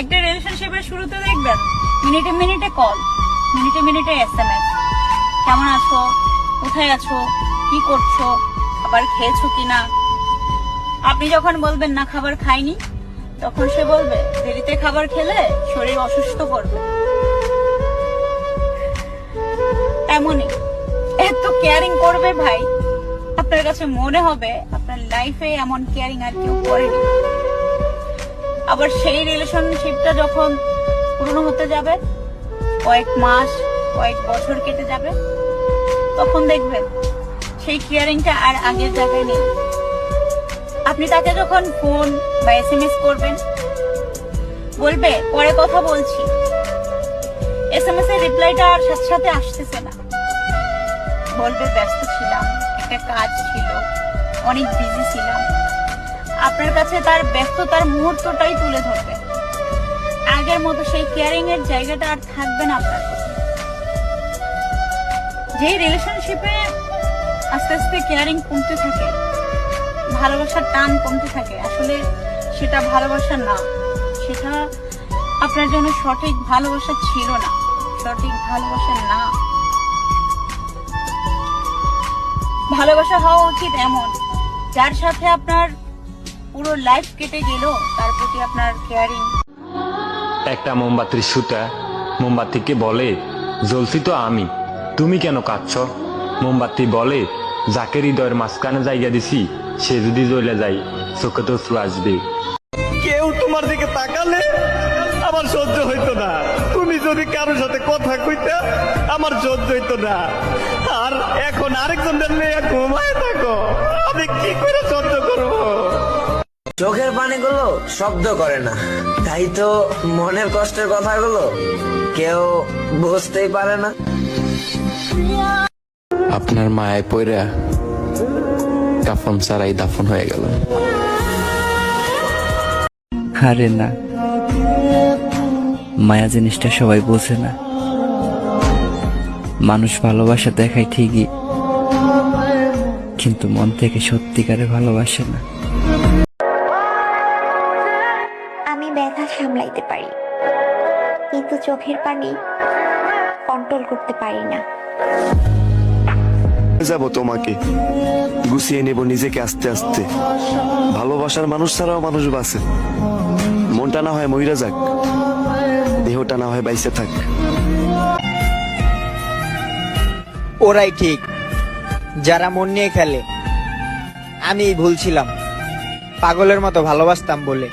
একটা রিলেশনশিপের শুরুতে দেখবেন, মিনিটে মিনিটে কল মিনিটে মিনিটে এস এম এস কেমন আছো? কোথায় আছো? কি করছ? খাবার খেয়েছো কিনা? আপনি যখন বলবেন, না, খাবার খাইনি, তখন সে বলবে, দেরিতে খাবার খেলে শরীর অসুস্থ করবে। এমনই। এত কেয়ারিং করবে ভাই। আপনার কাছে মনে হবে, আপনার লাইফে এমন কেয়ারিং আর কেউ করেনি। আবার সেই রিলেশনশিপটা যখন পুরনো হতে যাবে, কয়েক মাস, কয়েক বছর কেটে যাবে, তখন দেখবেন সেই কেয়ারিংটা আর আগের জায়গায় নেই। আপনি তাকে যখন ফোন বা এস এম এস করবেন, বলবে, পরে কথা বলছি। এস এম এস এর রিপ্লাইটা আর সাথে সাথে আসতেছে না। বলবে, ব্যস্ত ছিলাম, একটা কাজ ছিল, অনেক বিজি ছিলাম। আপনার কাছে তার ব্যস্ততার মুহূর্তটাই তুলে ধরবে আগের মতো সেই কেয়ারিং এর জায়গাটা আর থাকবে না আপনার। যে রিলেশনশিপে আস্তে আস্তে কেয়ারিং কমতে থাকে, ভালোবাসার টান কমতে থাকে, আসলে সেটা ভালোবাসা না, সেটা আপনার জন্য সঠিক ভালোবাসা ছিল না, সঠিক ভালোবাসা না ভালোবাসা হওয়া উচিত এমন, যার সাথে আপনার পুরো লাইফ কেটে গেল তার প্রতি আপনার কেয়ারিং একটা মোমবাতির সুতা মোমবাতিকে বলে জ্বলছি তো আমি। তুমি কেন কাঁদছ? মোমবাতি বলে যাকে হৃদয়ের মাঝখানে জায়গা দিছি সে যদি জ্বলে যায় চোখে তো চুল আসবে। কেউ তোমার দিকে তাকালে আমার সহ্য হইতো না। তুমি যদি কারোর সাথে কথা কইতে আমার সহ্য হইতো না। আর এখন আরেকজনের মেয়ে পানিগুলো শব্দ করে না। তাই তো মনের কষ্টের কথাগুলো কেউ বুঝতেই পারে না। আপনার মায়ায় পইরা কাফন ছাড়াই দাফন হয়ে গেল। আরে না। মায়া জিনিসটা সবাই বোঝে না। মানুষ ভালোবাসা দেখায় ঠিকই কিন্তু মন থেকে সত্যিকারে ভালোবাসে না। সামলাইতে পারি। কিন্তু চোখের পানি কন্ট্রোল করতে পারি না। যাব তোমাকে। গুছিয়ে নেব নিজেকে আস্তে আস্তে। ভালোবাসার মানুষ ছাড়াও মানুষ বাঁচে। মনটা না হয় মহিরা যাক। দেহটা না হয় বাইসে থাক। ওরাই ঠিক। যারা মন নিয়ে খেলে আমি ভুল ছিলাম। পাগলের মতো ভালোবাসতাম বলে।